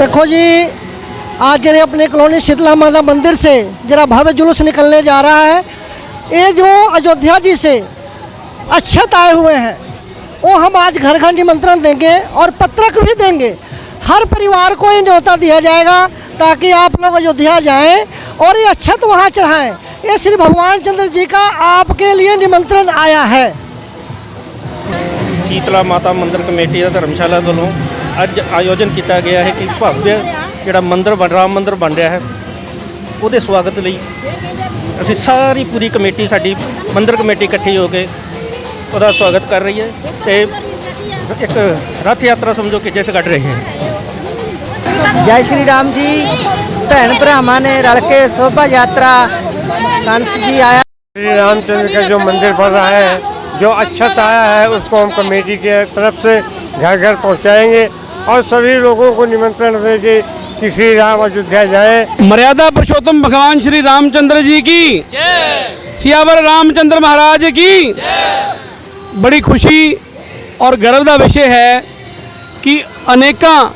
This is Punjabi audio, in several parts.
देखो जी, आज जरा अपने कॉलोनी शीतला माता मंदिर से जरा भव्य जुलूस निकलने जा रहा है। ये जो अयोध्या जी से अक्षत आए हुए हैं, वो हम आज घर घर निमंत्रण देंगे और पत्रक भी देंगे। हर परिवार को ये न्योता दिया जाएगा ताकि आप लोग अयोध्या जाएँ और ये अक्षत वहाँ चढ़ाएँ। ये श्री भगवान चंद्र जी का आपके लिए निमंत्रण आया है। शीतला माता मंदिर कमेटी धर्मशाला वालों ਅੱਜ ਆਯੋਜਨ ਕੀਤਾ ਗਿਆ ਹੈ ਕਿ ਭਵਯ ਜਿਹੜਾ ਮੰਦਿਰ ਬਣ ਰਾਮ ਮੰਦਿਰ ਬਣ ਰਿਹਾ ਹੈ ਉਹਦੇ ਸਵਾਗਤ ਲਈ ਅਸੀਂ ਸਾਰੀ ਪੂਰੀ ਕਮੇਟੀ ਸਾਡੀ ਮੰਦਿਰ ਕਮੇਟੀ ਇਕੱਠੀ ਹੋ ਕੇ ਉਹਦਾ ਸਵਾਗਤ ਕਰ ਰਹੀ ਹੈ ਤੇ ਇੱਕ ਰਥ ਯਾਤਰਾ ਸਮਝੋ ਕਿ ਜਿੱਤ ਕੱਢ ਰਹੇ ਹੈ ਜੈ ਸ਼੍ਰੀ ਰਾਮ ਜੀ ਭੈਣ ਭਰਾਵਾਂ ਨੇ ਰਲ ਕੇ ਸ਼ੋਭਾ ਯਾਤਰਾ ਕੰਸ ਜੀ ਆਇਆ श्री रामचंद्र का जो मंदिर बन रहा है जो अच्छत आया है उसको हम कमेटी के तरफ से घर घर पहुंचाएंगे और सभी लोगों को निमंत्रण देंगे कि श्री राम अयोध्या जाएं मर्यादा पुरुषोत्तम भगवान श्री रामचंद्र जी की सियावर रामचंद्र महाराज की ਬੜੀ ਖੁਸ਼ੀ ਔਰ ਗਰਵ ਦਾ ਵਿਸ਼ੇ ਹੈ ਕਿ ਅਨੇਕਾਂ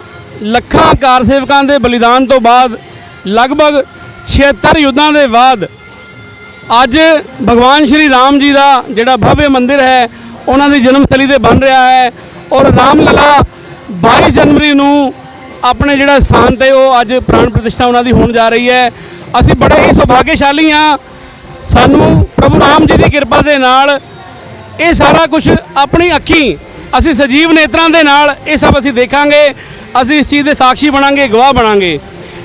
ਲੱਖਾਂ ਕਾਰ ਸੇਵਕਾਂ ਦੇ ਬਲੀਦਾਨ ਤੋਂ ਬਾਅਦ ਲਗਭਗ 76 ਯੁੱਧਾਂ ਦੇ ਬਾਅਦ ਅੱਜ ਭਗਵਾਨ ਸ਼੍ਰੀ ਰਾਮ ਜੀ ਦਾ ਜਿਹੜਾ ਭਵਯ ਮੰਦਿਰ ਹੈ ਉਹਨਾਂ ਦੀ ਜਨਮ ਸਥਲੀ ਤੇ ਬਣ ਰਿਹਾ ਹੈ ਔਰ ਰਾਮ ਲਲਾ 22 ਜਨਵਰੀ ਨੂੰ ਆਪਣੇ ਜਿਹੜਾ ਸਥਾਨ ਤੇ ਉਹ ਅੱਜ ਪ੍ਰਾਣ ਪ੍ਰਤਿਸ਼ਠਾ ਉਹਨਾਂ ਦੀ ਹੋਣ ਜਾ ਰਹੀ ਹੈ। ਅਸੀਂ ਬੜੇ ਹੀ ਸੁਭਾਗਿਆਸ਼ਾਲੀ ਹਾਂ। ਸਾਨੂੰ ਪ੍ਰਭੂ ਰਾਮ ਜੀ ਦੀ ਕਿਰਪਾ ਦੇ ਨਾਲ ਇਹ ਸਾਰਾ ਕੁਝ ਆਪਣੀ ਅੱਖੀਂ ਅਸੀਂ ਸਜੀਵ ਨੇਤਰਾਂ ਦੇ ਨਾਲ ਇਹ ਸਭ ਅਸੀਂ ਦੇਖਾਂਗੇ। ਅਸੀਂ ਇਸ ਚੀਜ਼ ਦੇ ਸਾਖੀ ਬਣਾਂਗੇ, ਗਵਾਹ ਬਣਾਂਗੇ।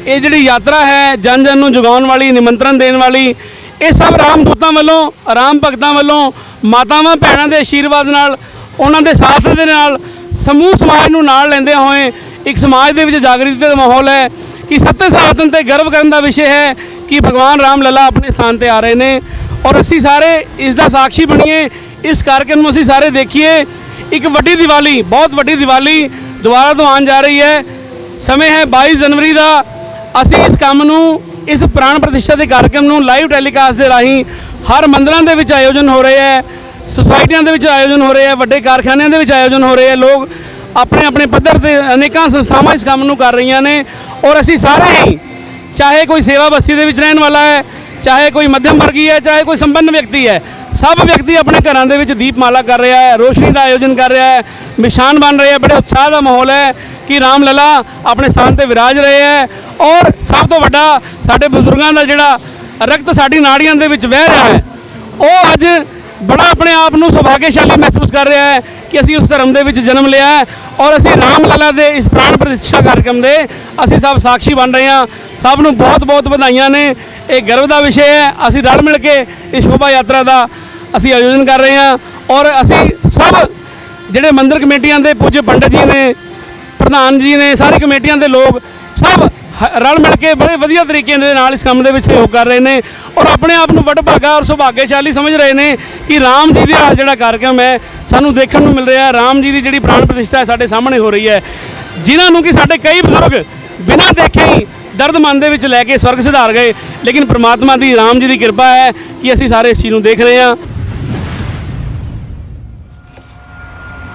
ਇਹ ਜਿਹੜੀ ਯਾਤਰਾ ਹੈ ਜਨ ਜਨ ਨੂੰ ਜਗਾਉਣ ਵਾਲੀ, ਨਿਮੰਤਰਣ ਦੇਣ ਵਾਲੀ, ਇਹ ਸਭ ਰਾਮ ਦੂਤਾਂ ਵੱਲੋਂ, ਰਾਮ ਭਗਤਾਂ ਵੱਲੋਂ, ਮਾਤਾਵਾਂ, ਭੈਣਾਂ ਦੇ ਆਸ਼ੀਰਵਾਦ ਨਾਲ, ਉਹਨਾਂ ਦੇ ਸਾਥ ਦੇ ਨਾਲ ਸਮੂਹ ਸਮਾਜ ਨੂੰ ਨਾਲ ਲੈਂਦੇ ਹੋਏ ਇੱਕ ਸਮਾਜ ਦੇ ਵਿੱਚ ਜਾਗਰਤੀ ਦਾ ਮਾਹੌਲ ਹੈ ਕਿ ਸੱਤੇ ਸਨਾਤਨ ਤੇ ਗਰਵ ਕਰਨ ਦਾ ਵਿਸ਼ੇ ਹੈ ਕਿ ਭਗਵਾਨ ਰਾਮ ਲੱਲਾ ਆਪਣੇ ਸਥਾਨ ਤੇ ਆ ਰਹੇ ਨੇ। ਔਰ ਅਸੀਂ ਸਾਰੇ ਇਸ ਦਾ ਸਾਖੀ ਬਣੀਏ। ਇਸ ਕਾਰਜਕ੍ਰਮ ਨੂੰ ਅਸੀਂ ਸਾਰੇ ਦੇਖੀਏ, ਇੱਕ ਵੱਡੀ ਦੀਵਾਲੀ, ਬਹੁਤ ਵੱਡੀ ਦੀਵਾਲੀ ਦੁਬਾਰਾ ਤੋਂ ਆਉਣ ਜਾ ਰਹੀ ਹੈ। ਸਮੇਂ ਹੈ 22 ਜਨਵਰੀ ਦਾ। ਅਸੀਂ ਇਸ ਕੰਮ ਨੂੰ, ਇਸ ਪ੍ਰਾਣ ਪ੍ਰਤਿਸ਼ਠਾ ਦੇ ਕਾਰਜਕ੍ਰਮ ਨੂੰ ਲਾਈਵ ਟੈਲੀਕਾਸਟ ਦੇ ਰਾਹੀਂ ਹਰ ਮੰਦਰਾਂ ਦੇ ਵਿੱਚ ਆਯੋਜਨ ਹੋ ਰਹੇ ਹੈ। ਸੁਸਾਇਟੀਆਂ ਦੇ ਵਿੱਚ ਆਯੋਜਨ ਹੋ ਰਹੇ ਹੈ ਵੱਡੇ ਕਾਰਖਾਨਿਆਂ ਦੇ ਵਿੱਚ ਆਯੋਜਨ ਹੋ ਰਹੇ ਹੈ ਲੋਕ ਆਪਣੇ ਆਪਣੇ ਪੱਧਰ ਤੇ ਅਨੇਕਾਂ ਸੰਸਥਾਵਾਂ ਇਸ ਕੰਮ ਨੂੰ ਕਰ ਰਹੀਆਂ ਨੇ ਔਰ ਅਸੀਂ ਸਾਰੇ ਹੀ ਚਾਹੇ ਕੋਈ ਸੇਵਾ ਬਸਤੀ ਦੇ ਵਿੱਚ ਰਹਿਣ ਵਾਲਾ ਹੈ, ਚਾਹੇ ਕੋਈ ਮੱਧਮ ਵਰਗੀ ਹੈ, ਚਾਹੇ ਕੋਈ ਸੰਪੰਨ ਵਿਅਕਤੀ ਹੈ, ਸਭ ਵਿਅਕਤੀ ਆਪਣੇ ਘਰਾਂ ਦੇ ਵਿੱਚ ਦੀਪਮਾਲਾ ਕਰ ਰਿਹਾ ਹੈ, ਰੋਸ਼ਨੀ ਦਾ ਆਯੋਜਨ ਕਰ ਰਿਹਾ ਹੈ, ਨਿਸ਼ਾਨ ਬਣ ਰਹੇ ਹੈ ਬੜੇ ਉਤਸ਼ਾਹ ਦਾ ਮਾਹੌਲ ਹੈ ਕਿ ਰਾਮ ਲਲਾ ਆਪਣੇ ਸਥਾਨ ਤੇ ਵਿਰਾਜ ਰਹੇ ਹੈ ਔਰ ਸਭ ਤੋਂ ਵੱਡਾ ਸਾਡੇ ਬਜ਼ੁਰਗਾਂ ਦਾ ਜਿਹੜਾ ਰਕਤ ਸਾਡੀ ਨਾੜੀਆਂ ਦੇ ਵਿੱਚ ਵਹਿ ਰਿਹਾ ਹੈ, ਉਹ ਅੱਜ ਬੜਾ ਆਪਣੇ ਆਪ ਨੂੰ ਸੁਭਾਗਿਆਸ਼ਾਲੀ ਮਹਿਸੂਸ ਕਰ ਰਿਹਾ ਹੈ ਕਿ ਅਸੀਂ ਉਸ ਧਰਮ ਦੇ ਵਿੱਚ ਜਨਮ ਲਿਆ ਹੈ ਔਰ ਅਸੀਂ ਰਾਮ ਲਲਾ ਦੇ ਇਸ ਪ੍ਰਾਣ ਪ੍ਰਤਿਸ਼ਠਾ ਕਾਰਜਕ੍ਰਮ ਦੇ ਅਸੀਂ ਸਭ ਸਾਖੀ ਬਣ ਰਹੇ ਹਾਂ। ਸਭ ਨੂੰ ਬਹੁਤ ਬਹੁਤ ਵਧਾਈਆਂ ਨੇ। ਇਹ ਗਰਵ ਦਾ ਵਿਸ਼ੇ ਹੈ। ਅਸੀਂ ਰਲ ਮਿਲ ਕੇ ਇਸ ਸ਼ੋਭਾ ਯਾਤਰਾ ਦਾ ਅਸੀਂ ਆਯੋਜਨ ਕਰ ਰਹੇ ਹਾਂ ਔਰ ਅਸੀਂ ਸਭ ਜਿਹੜੇ ਮੰਦਰ ਕਮੇਟੀਆਂ ਦੇ ਪੂਜਯ ਪੰਡਤ ਜੀ ਨੇ, ਪ੍ਰਧਾਨ ਜੀ ਨੇ, ਸਾਰੀ ਕਮੇਟੀਆਂ ਦੇ ਲੋਕ ਸਭ ਰਲ ਮਿਲ ਕੇ ਬੜੇ ਵਧੀਆ ਤਰੀਕੇ ਦੇ ਨਾਲ ਇਸ ਕੰਮ ਦੇ ਵਿੱਚ ਸਹਿਯੋਗ ਕਰ ਰਹੇ ਨੇ ਔਰ ਆਪਣੇ ਆਪ ਨੂੰ ਵਡਭਾਗਾ ਔਰ ਸੁਭਾਗਿਆਸ਼ਾਲੀ ਸਮਝ ਰਹੇ ਨੇ ਕਿ ਰਾਮ ਜੀ ਦਾ ਜਿਹੜਾ ਕਾਰਜਕ੍ਰਮ ਹੈ, ਸਾਨੂੰ ਦੇਖਣ ਨੂੰ ਮਿਲ ਰਿਹਾ ਹੈ। ਰਾਮ ਜੀ ਦੀ ਜਿਹੜੀ ਪ੍ਰਾਣ ਪ੍ਰਤਿਸ਼ਠਾ ਹੈ ਸਾਡੇ ਸਾਹਮਣੇ ਹੋ ਰਹੀ ਹੈ, ਜਿਨ੍ਹਾਂ ਨੂੰ ਕਿ ਸਾਡੇ ਕਈ ਬਜ਼ੁਰਗ ਬਿਨਾਂ ਦੇਖੇ ਹੀ ਦਰਦ ਮਨ ਦੇ ਵਿੱਚ ਲੈ ਕੇ ਸਵਰਗ ਸਿਧਾਰ ਗਏ, ਲੇਕਿਨ ਪ੍ਰਮਾਤਮਾ ਦੀ ਰਾਮ ਜੀ ਦੀ ਕਿਰਪਾ ਹੈ ਕਿ ਅਸੀਂ ਸਾਰੇ ਇਸ ਚੀਜ਼ ਨੂੰ ਦੇਖ ਰਹੇ ਹਾਂ।